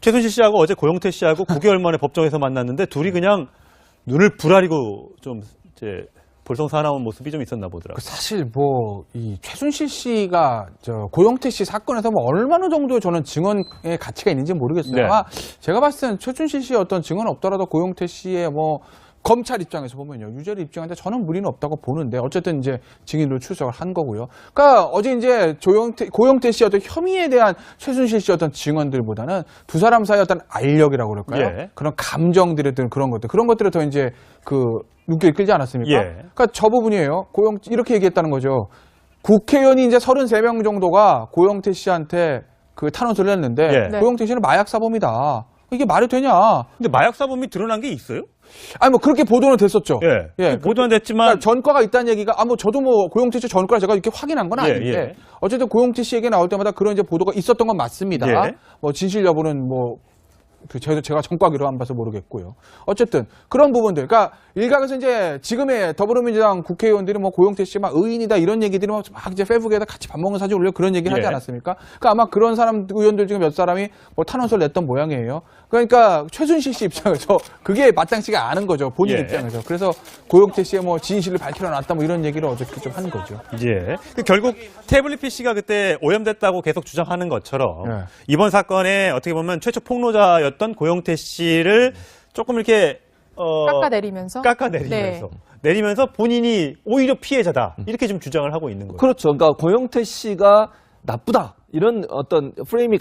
최순실 씨하고 어제 고영태 씨하고 9개월 만에 법정에서 만났는데 둘이 그냥 눈을 부라리고 좀 이제 볼성사나운 모습이 좀 있었나 보더라고요. 그 사실 뭐 이 최순실 씨가 저 고영태 씨 사건에서 뭐 얼마나 정도 저는 증언의 가치가 있는지 모르겠어요. 네. 제가 봤을 때는 최순실 씨의 어떤 증언 없더라도 고영태 씨의 뭐 검찰 입장에서 보면요 유죄를 입증하는데 저는 무리는 없다고 보는데 어쨌든 이제 증인으로 출석을 한 거고요. 그러니까 어제 이제 조영태 고영태 씨 어떤 혐의에 대한 최순실 씨 어떤 증언들보다는 두 사람 사이 어떤 알력이라고 그럴까요? 예. 그런 감정들의 든 그런 것들 그런 것들을 더 이제 그 눈길을 끌지 않았습니까? 예. 그러니까 저 부분이에요. 고영 이렇게 얘기했다는 거죠. 국회의원이 이제 33명 정도가 고영태 씨한테 그 탄원서를 냈는데 예. 네. 고영태 씨는 마약 사범이다. 이게 말이 되냐? 근데 마약 사범이 드러난 게 있어요? 아니 뭐 그렇게 보도는 됐었죠. 예. 예. 보도는 됐지만 그러니까 전과가 있다는 얘기가 아뭐 저도 뭐 고영태 씨 전과를 제가 이렇게 확인한 건 예, 아닌데 예. 어쨌든 고영태 씨 얘기 나올 때마다 그런 이제 보도가 있었던 건 맞습니다. 예. 뭐 진실 여부는 뭐그 제가 제가 전과기로 안 봐서 모르겠고요. 어쨌든 그런 부분들, 그러니까 일각에서 이제 지금의 더불어민주당 국회의원들이 뭐 고영태 씨 막 의인이다 이런 얘기들이 막 이제 페북에다 같이 밥 먹는 사진 올려 그런 얘기 하지 예. 않았습니까? 그러니까 아마 그런 사람 의원들 중에 몇 사람이 뭐 탄원서를 냈던 모양이에요. 그러니까 최순실 씨 입장에서 그게 마땅치가 않은 거죠 본인 예. 입장에서. 그래서 고영태 씨의 뭐 진실을 밝히려 놨다 뭐 이런 얘기를 어저께 좀 한 거죠. 예. 그 결국 태블릿 PC가 그때 오염됐다고 계속 주장하는 것처럼 예. 이번 사건에 어떻게 보면 최초 폭로자였던 고영태 씨를 조금 이렇게 어, 깎아내리면서 깎아내리면서 네. 내리면서 본인이 오히려 피해자다 이렇게 좀 주장을 하고 있는 거예요. 그렇죠. 그러니까 고영태 씨가 나쁘다. 이런 어떤 프레임이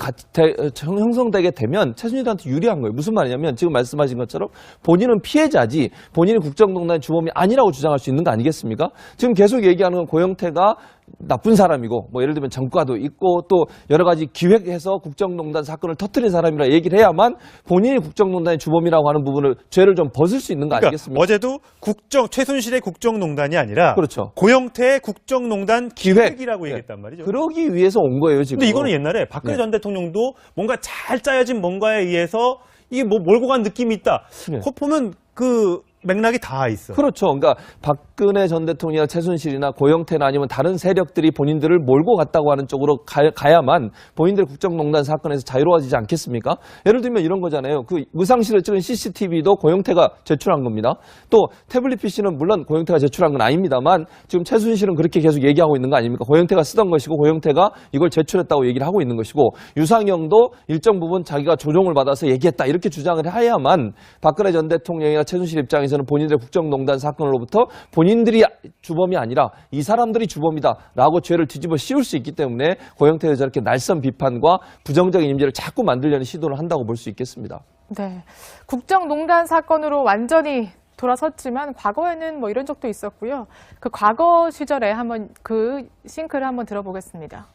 형성되게 되면 최순실한테 유리한 거예요. 무슨 말이냐면 지금 말씀하신 것처럼 본인은 피해자지 본인이 국정농단 주범이 아니라고 주장할 수 있는 거 아니겠습니까? 지금 계속 얘기하는 건 고영태가 나쁜 사람이고 뭐 예를 들면 전과도 있고 또 여러 가지 기획해서 국정농단 사건을 터뜨린 사람이라 얘기를 해야만 본인이 국정농단의 주범이라고 하는 부분을 죄를 좀 벗을 수 있는 거 그러니까 아니겠습니까? 어제도 국정 최순실의 국정농단이 아니라 그렇죠. 고영태의 국정농단 기획. 기획이라고 네. 얘기했단 말이죠. 그러기 위해서 온 거예요 지금. 근데 이거는 옛날에 박근혜 네. 전 대통령도 뭔가 잘 짜여진 뭔가에 의해서 이게 뭐 몰고 간 느낌이 있다. 네. 코 보면 그 맥락이 다 있어. 그렇죠. 그러니까 박근혜 전 대통령이나 최순실이나 고영태나 아니면 다른 세력들이 본인들을 몰고 갔다고 하는 쪽으로 가, 가야만 본인들 국정농단 사건에서 자유로워지지 않겠습니까? 예를 들면 이런 거잖아요. 그 의상실을 찍은 CCTV도 고영태가 제출한 겁니다. 또 태블릿 PC는 물론 고영태가 제출한 건 아닙니다만 지금 최순실은 그렇게 계속 얘기하고 있는 거 아닙니까? 고영태가 쓰던 것이고 고영태가 이걸 제출했다고 얘기를 하고 있는 것이고 유상영도 일정 부분 자기가 조종을 받아서 얘기했다 이렇게 주장을 해야만 박근혜 전 대통령이나 최순실 입장에서 는 본인들 국정농단 사건으로부터 본인들이 주범이 아니라 이 사람들이 주범이다라고 죄를 뒤집어 씌울 수 있기 때문에 고영태가 저렇게 날선 비판과 부정적인 이미지를 자꾸 만들려는 시도를 한다고 볼 수 있겠습니다. 네. 국정농단 사건으로 완전히 돌아섰지만 과거에는 뭐 이런 적도 있었고요. 그 과거 시절에 한번 그 싱크를 한번 들어보겠습니다.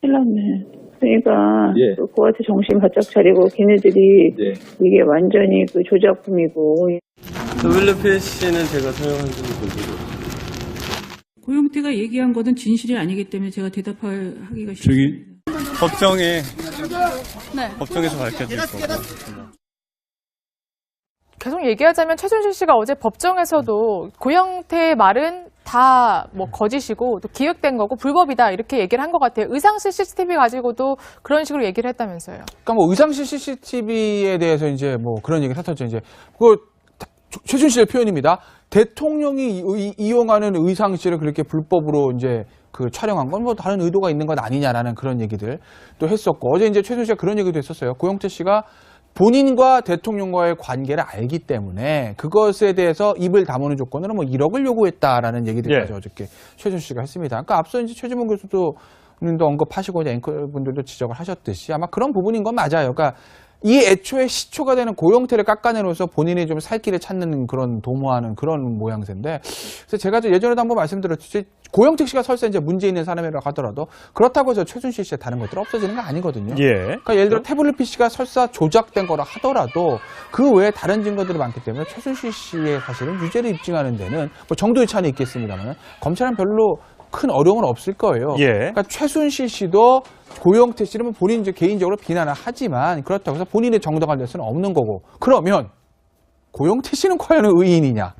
큰일 났네. 그러니까 예. 그 고한테 정신 바짝 차리고 걔네들이 네. 이게 완전히 그 조작품이고 윌리피 씨는 제가 사용한 적이 없어요. 고영태가 얘기한 것은 진실이 아니기 때문에 제가 대답할 하기가 싫습니다. 저기 법정에 법정에서 밝혀질 거고 계속 얘기하자면 최순실 씨가 어제 법정에서도 고영태의 말은 다 뭐 거짓이고 또 기획된 거고 불법이다 이렇게 얘기를 한 것 같아요. 의상실 CCTV 가지고도 그런 식으로 얘기를 했다면서요. 그러니까 뭐 의상실 CCTV에 대해서 이제 뭐 그런 얘기를 했었죠. 이제 그 최준실의 표현입니다. 대통령이 이- 이용하는 의상실을 그렇게 불법으로 이제 그 촬영한 건 뭐 다른 의도가 있는 것 아니냐라는 그런 얘기들 또 했었고 어제 이제 최순 씨가 그런 얘기도 했었어요. 고영태 씨가 본인과 대통령과의 관계를 알기 때문에 그것에 대해서 입을 다무는 조건으로 뭐 1억을 요구했다라는 얘기들까지 예. 어저께 최준 씨가 했습니다. 그러니까 앞서 이제 최지문 교수도 도 언급하시고 앵커분들도 지적을 하셨듯이 아마 그런 부분인 건 맞아요. 그러니까 이 애초에 시초가 되는 고영태를 깎아내려서 본인이 좀 살 길을 찾는 그런 도모하는 그런 모양새인데 그래서 제가 저 예전에도 한번 말씀드렸듯이 고영태 씨가 설사 이제 문제 있는 사람이라고 하더라도 그렇다고 해서 최순실 씨의 다른 것들 없어지는 거 아니거든요. 예. 그러니까 예를 들어 태블릿 PC가 설사 조작된 거라 하더라도 그 외에 다른 증거들이 많기 때문에 최순실 씨의 사실은 유죄를 입증하는 데는 뭐 정도의 차이는 있겠습니다만 검찰은 별로 큰 어려움은 없을 거예요. 예. 그러니까 최순실 씨도 고영태 씨는 뭐 본인 이제 개인적으로 비난을 하지만 그렇다고 해서 본인의 정당할 수는 없는 거고 그러면 고영태 씨는 과연 의인이냐?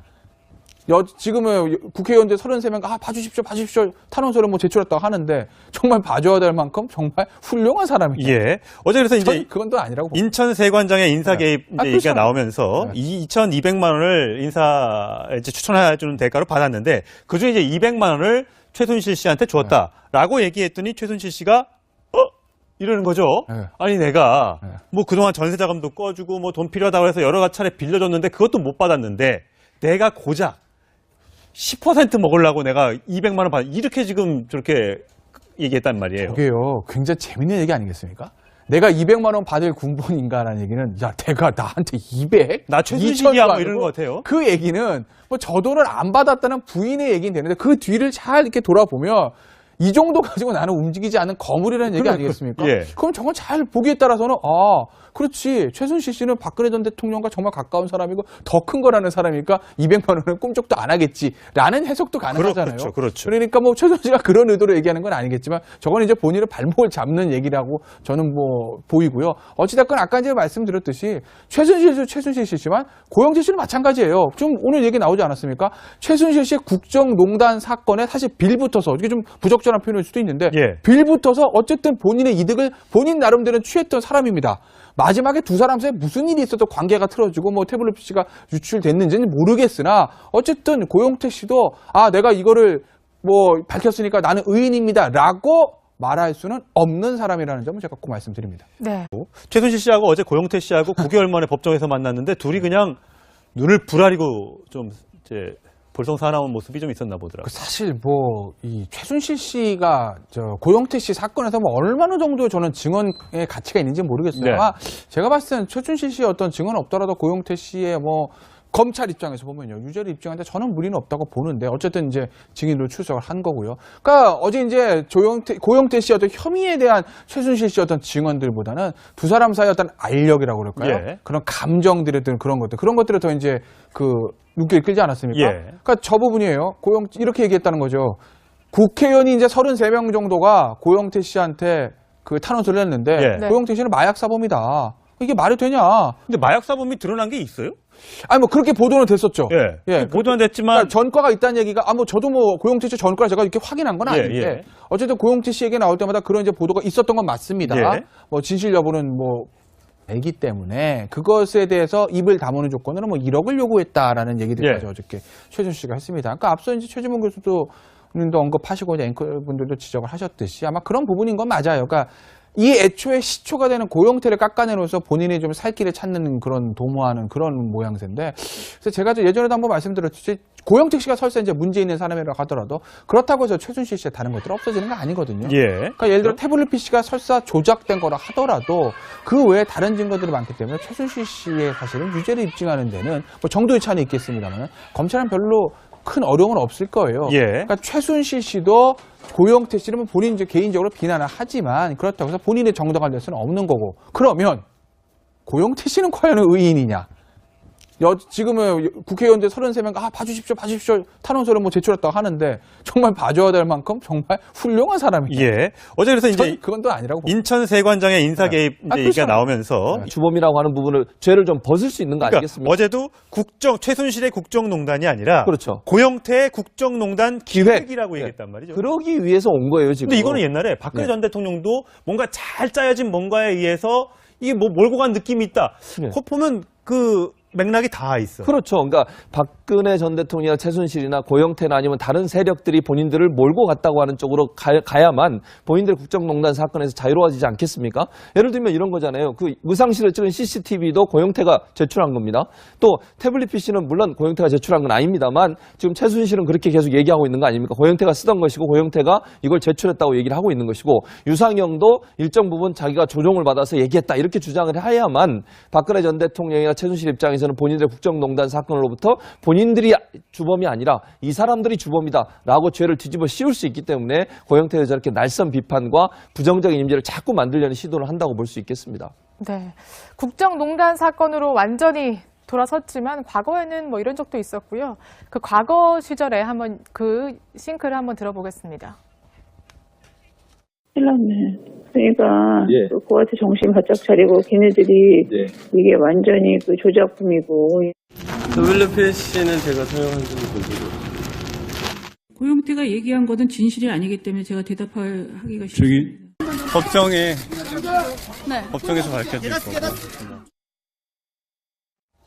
여, 지금은 국회의원들 33명 아 봐주십시오 봐주십시오 탄원서를 뭐 제출했다고 하는데 정말 봐줘야 될 만큼 정말 훌륭한 사람이에요. 예. 어제 그래서 이제 전 그건 또 아니라고. 인천 세관장의 인사 개입 아, 이제 얘기가 그렇잖아요. 나오면서 네. 이 2,200만 원을 인사 이제 추천해 주는 대가로 받았는데 그 중에 이제 200만 원을 최순실 씨한테 줬다라고 얘기했더니 최순실 씨가 어 이러는 거죠. 네. 아니 내가 네. 뭐 그동안 전세 자금도 꺼주고 뭐 돈 필요하다고 해서 여러 차례 빌려줬는데 그것도 못 받았는데 내가 고작 10% 먹으려고 내가 200만 원 받 이렇게 지금 저렇게 얘기했단 말이에요. 저게요 굉장히 재밌는 얘기 아니겠습니까? 내가 200만 원 받을 군번인가라는 얘기는 야 내가 나한테 200? 나 최순실이야 뭐 이러는 것 같아요. 그 얘기는 뭐 저 돈을 안 받았다는 부인의 얘기는 되는데 그 뒤를 잘 이렇게 돌아보면 이 정도 가지고 나는 움직이지 않는 거물이라는 얘기 아니겠습니까? 예. 그럼 정말 잘 보기에 따라서는 아 그렇지 최순실 씨는 박근혜 전 대통령과 정말 가까운 사람이고 더 큰 거라는 사람이니까 200만 원은 꿈쩍도 안 하겠지라는 해석도 가능하잖아요. 그렇죠, 그렇죠. 그러니까 뭐 최순실 씨가 그런 의도로 얘기하는 건 아니겠지만 저건 이제 본인의 발목을 잡는 얘기라고 저는 뭐 보이고요. 어찌됐건 아까 이제 말씀드렸듯이 최순실 씨 최순실 씨지만 고영재 씨는 마찬가지예요. 좀 오늘 얘기 나오지 않았습니까? 최순실 씨의 국정농단 사건에 사실 빌붙어서 이게 좀 부적절한 표현일 수도 있는데 예. 빌붙어서 어쨌든 본인의 이득을 본인 나름대로는 취했던 사람입니다. 마지막에 두 사람 사이에 무슨 일이 있어도 관계가 틀어지고 뭐 태블릿 PC가 유출됐는지는 모르겠으나 어쨌든 고영태 씨도 아 내가 이거를 뭐 밝혔으니까 나는 의인입니다라고 말할 수는 없는 사람이라는 점을 제가 꼭 말씀드립니다. 네. 최순실 씨하고 어제 고영태 씨하고 9개월 만에 법정에서 만났는데 둘이 그냥 눈을 부라리고 좀 이제 볼썽사나운 모습이 좀 있었나 보더라고요. 그 사실 뭐 이 최순실 씨가 저 고영태 씨 사건에서 뭐 얼마나 정도 저는 증언의 가치가 있는지 모르겠어요. 네. 아마 제가 봤을 때는 최순실 씨의 어떤 증언 없더라도 고영태 씨의 뭐 검찰 입장에서 보면요 유죄를 입증하는데 저는 무리는 없다고 보는데 어쨌든 이제 증인으로 출석을 한 거고요. 그러니까 어제 이제 조영태 고영태 씨 어떤 혐의에 대한 최순실 씨 어떤 증언들보다는 두 사람 사이 어떤 알력이라고 그럴까요? 예. 그런 감정들에 든 그런 것들 그런 것들을 더 이제 그 눈길을 끌지 않았습니까? 예. 그러니까 저 부분이에요. 고영 이렇게 얘기했다는 거죠. 국회의원이 이제 33명 정도가 고영태 씨한테 그 탄원서를 냈는데 예. 네. 고영태 씨는 마약 사범이다. 이게 말이 되냐? 근데 마약 사범이 드러난 게 있어요? 아니 뭐 그렇게 보도는 됐었죠. 예. 예. 보도는 됐지만 그러니까 전과가 있다는 얘기가 아 뭐 저도 뭐 고영태 씨 전과를 제가 이렇게 확인한 건 예, 아닌데 예. 어쨌든 고영태 씨에게 나올 때마다 그런 이제 보도가 있었던 건 맞습니다. 예. 뭐 진실 여부는 뭐 알기 때문에 그것에 대해서 입을 다무는 조건으로 뭐 1억을 요구했다라는 얘기들까지 예. 어저께 최준 씨가 했습니다. 그러니까 앞서 이제 최진문 교수도 님도 언급하시고 이제 앵커분들도 지적을 하셨듯이 아마 그런 부분인 건 맞아요. 그러니까 이 애초에 시초가 되는 고영태를 깎아내놓아서 본인이 좀 살 길을 찾는 그런 도모하는 그런 모양새인데 그래서 제가 저 예전에도 한번 말씀드렸듯이 고영태 씨가 설사 이제 문제 있는 사람이라고 하더라도 그렇다고 해서 최순실 씨의 다른 것들 없어지는 거 아니거든요. 예. 그러니까 예를 들어 태블릿 PC가 설사 조작된 거라 하더라도 그 외에 다른 증거들이 많기 때문에 최순실 씨의 사실은 유죄를 입증하는 데는 뭐 정도의 차이는 있겠습니다만 검찰은 별로 큰 어려움은 없을 거예요. 예. 그러니까 최순실 씨도 고영태 씨는 뭐 본인 이제 개인적으로 비난을 하지만 그렇다고 해서 본인의 정당할 수는 없는 거고 그러면 고영태 씨는 과연 의인이냐? 여, 지금은 국회의원들 33명 아 봐주십시오 봐주십시오 탄원서를 뭐 제출했다고 하는데 정말 봐줘야 될 만큼 정말 훌륭한 사람이에요. 예. 어제 그래서 이제 전 그건 또 아니라고. 인천 세관장의 인사 개입 아, 이제 얘기가 그렇잖아요. 나오면서 네. 주범이라고 하는 부분을 죄를 좀 벗을 수 있는 거 그러니까 아니겠습니까? 어제도 국정 최순실의 국정농단이 아니라 그렇죠. 고영태의 국정농단 기획. 기획이라고 네. 얘기했단 말이죠. 그러기 위해서 온 거예요 지금. 근데 이거는 옛날에 박근혜 네. 전 대통령도 뭔가 잘 짜여진 뭔가에 의해서 이게 뭐 몰고 간 느낌이 있다. 네. 코 보면 그 맥락이 다 있어. 그렇죠. 그러니까 박근혜 전 대통령이나 최순실이나 고영태나 아니면 다른 세력들이 본인들을 몰고 갔다고 하는 쪽으로 가, 야만 본인들 국정농단 사건에서 자유로워지지 않겠습니까? 예를 들면 이런 거잖아요. 그 의상실을 찍은 CCTV도 고영태가 제출한 겁니다. 또 태블릿 PC는 물론 고영태가 제출한 건 아닙니다만 지금 최순실은 그렇게 계속 얘기하고 있는 거 아닙니까? 고영태가 쓰던 것이고 고영태가 이걸 제출했다고 얘기를 하고 있는 것이고 유상영도 일정 부분 자기가 조종을 받아서 얘기했다 이렇게 주장을 해야만 박근혜 전 대통령이나 최순실 입장에서 는 본인들의 국정농단 사건으로부터 본인들이 주범이 아니라 이 사람들이 주범이다라고 죄를 뒤집어 씌울 수 있기 때문에 고영태가 저렇게 날선 비판과 부정적인 이미지를 자꾸 만들려는 시도를 한다고 볼 수 있겠습니다. 네. 국정농단 사건으로 완전히 돌아섰지만 과거에는 뭐 이런 적도 있었고요. 그 과거 시절에 한번 그 싱크를 한번 들어보겠습니다. 큰일 났네. 그러니까 예. 그 고한테 정신 바짝 차리고 걔네들이 네. 이게 완전히 그 조작품이고 WPC는 제가 사용한지는 모르고 고영태가 얘기한 것은 진실이 아니기 때문에 제가 대답할 하기가 싫습니다. 저기 법정에 법정에서 밝혀질 거고.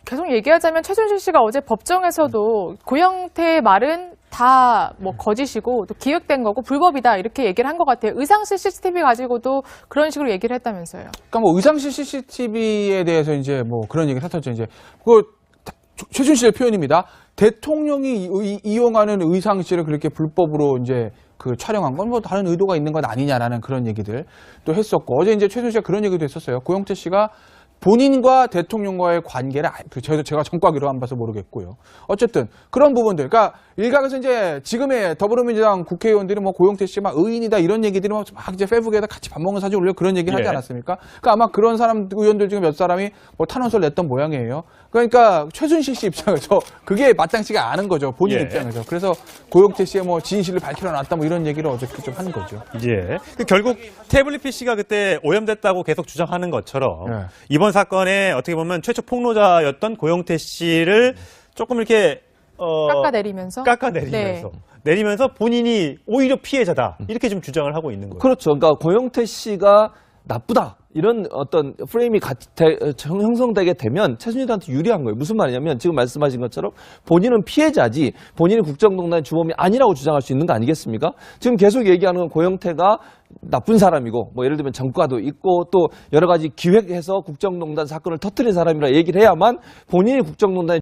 계속 얘기하자면 최순실 씨가 어제 법정에서도 고영태의 말은 다 뭐 거짓이고 또 기획된 거고 불법이다 이렇게 얘기를 한 것 같아요. 의상실 CCTV 가지고도 그런 식으로 얘기를 했다면서요. 그러니까 뭐 의상실 CCTV에 대해서 이제 뭐 그런 얘기를 했었죠. 이제 그 최순실의 표현입니다. 대통령이 이- 이용하는 의상실을 그렇게 불법으로 이제 그 촬영한 건 뭐 다른 의도가 있는 것 아니냐라는 그런 얘기들 또 했었고 어제 이제 최순실 씨가 그런 얘기도 했었어요. 고영태 씨가 본인과 대통령과의 관계를 아- 그 제가 정과기로 안 봐서 모르겠고요. 어쨌든 그런 부분들, 그러니까 일각에서 이제 지금의 더불어민주당 국회의원들이 뭐 고영태 씨 막 의인이다 이런 얘기들이 막 이제 페북에다 같이 밥 먹는 사진 올려 그런 얘기 하지 예. 않았습니까? 그러니까 아마 그런 사람 의원들 중에 몇 사람이 뭐 탄원서를 냈던 모양이에요. 그러니까 최순실 씨 입장에서 그게 마땅치가 않은 거죠 본인 예. 입장에서. 그래서 고영태 씨의 뭐 진실을 밝히려 놨다 뭐 이런 얘기를 어저께 좀 한 거죠. 예. 그 결국 태블릿 PC가 그때 오염됐다고 계속 주장하는 것처럼 네. 이번 사건에 어떻게 보면 최초 폭로자였던 고영태 씨를 조금 이렇게 어, 깎아내리면서. 깎아내리면서 내리면서 본인이 오히려 피해자다 이렇게 좀 주장을 하고 있는 거예요. 그렇죠. 그러니까 고영태 씨가 나쁘다. 이런 어떤 프레임이 같이 대- 어, 형- 형성되게 되면 최순실한테 유리한 거예요. 무슨 말이냐면 지금 말씀하신 것처럼 본인은 피해자지 본인이 국정농단의 주범이 아니라고 주장할 수 있는 거 아니겠습니까? 지금 계속 얘기하는 건 고영태가 나쁜 사람이고 뭐 예를 들면 전과도 있고 또 여러 가지 기획해서 국정농단 사건을 터뜨린 사람이라 얘기를 해야만 본인이 국정농단의